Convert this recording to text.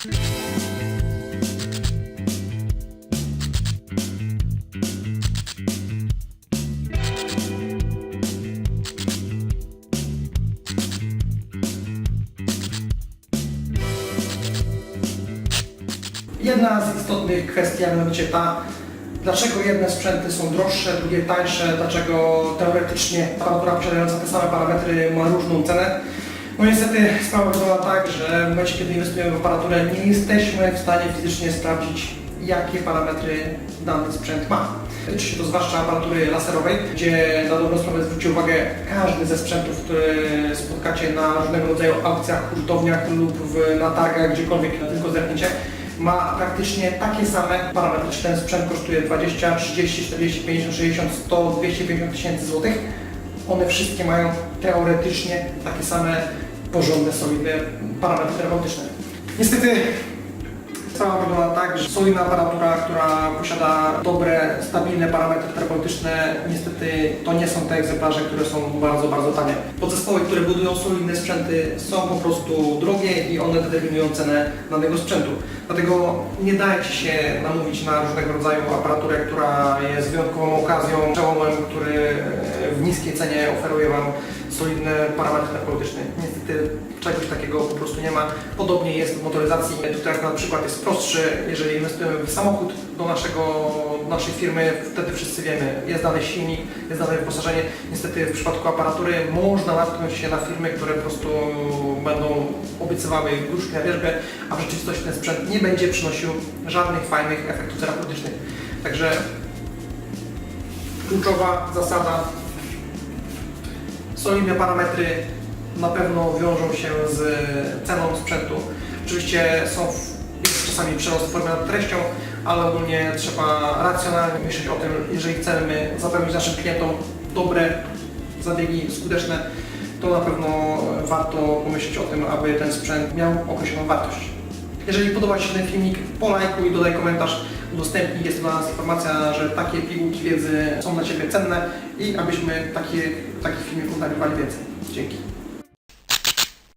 Jedna z istotnych kwestii, a mianowicie ta, dlaczego jedne sprzęty są droższe, drugie tańsze, dlaczego teoretycznie aparatura posiadająca te same parametry ma różną cenę. No niestety sprawa wygląda tak, że w momencie, kiedy inwestujemy w aparaturę, nie jesteśmy w stanie fizycznie sprawdzić, jakie parametry dany sprzęt ma. Tyczy się to zwłaszcza aparatury laserowej, gdzie na dobrą sprawę zwróćcie uwagę, każdy ze sprzętów, które spotkacie na różnego rodzaju aukcjach, hurtowniach lub w, na targach, gdziekolwiek tylko zerkniecie, ma praktycznie takie same parametry. Czy ten sprzęt kosztuje 20, 30, 40, 50, 60, 100, 250 tysięcy złotych? One wszystkie mają teoretycznie takie same porządne, solidne parametry terapeutyczne. Niestety wygląda solidna aparatura, która posiada dobre, stabilne parametry terapeutyczne, niestety to nie są te egzemplarze, które są bardzo, bardzo tanie. Podzespoły, które budują solidne sprzęty są po prostu drogie i one determinują cenę danego sprzętu. Dlatego nie dajcie się namówić na różnego rodzaju aparaturę, która jest wyjątkową okazją, przełomem, który w niskiej cenie oferuje Wam solidne parametry terapeutyczne. Niestety czegoś takiego po prostu nie ma. Podobnie jest w motoryzacji. Tutaj na przykład jest prostszy, jeżeli inwestujemy w samochód do naszego, naszej firmy, wtedy wszyscy wiemy, jest dany silnik, jest dane wyposażenie. Niestety w przypadku aparatury można natknąć się na firmy, które po prostu będą obiecywały gruszki na wierzbę, a w rzeczywistości ten sprzęt nie będzie przynosił żadnych fajnych efektów terapeutycznych. Także kluczowa zasada solidne parametry na pewno wiążą się z ceną sprzętu. Oczywiście są czasami przerost formy nad treścią, ale ogólnie trzeba racjonalnie myśleć o tym, jeżeli chcemy zapewnić naszym klientom dobre zabiegi skuteczne, to na pewno warto pomyśleć o tym, aby ten sprzęt miał określoną wartość. Jeżeli podoba Ci się ten filmik, polajkuj, dodaj komentarz, udostępnij. Jest dla nas informacja, że takie pigułki wiedzy są dla Ciebie cenne i abyśmy takie, takich filmików nagrywali więcej. Dzięki.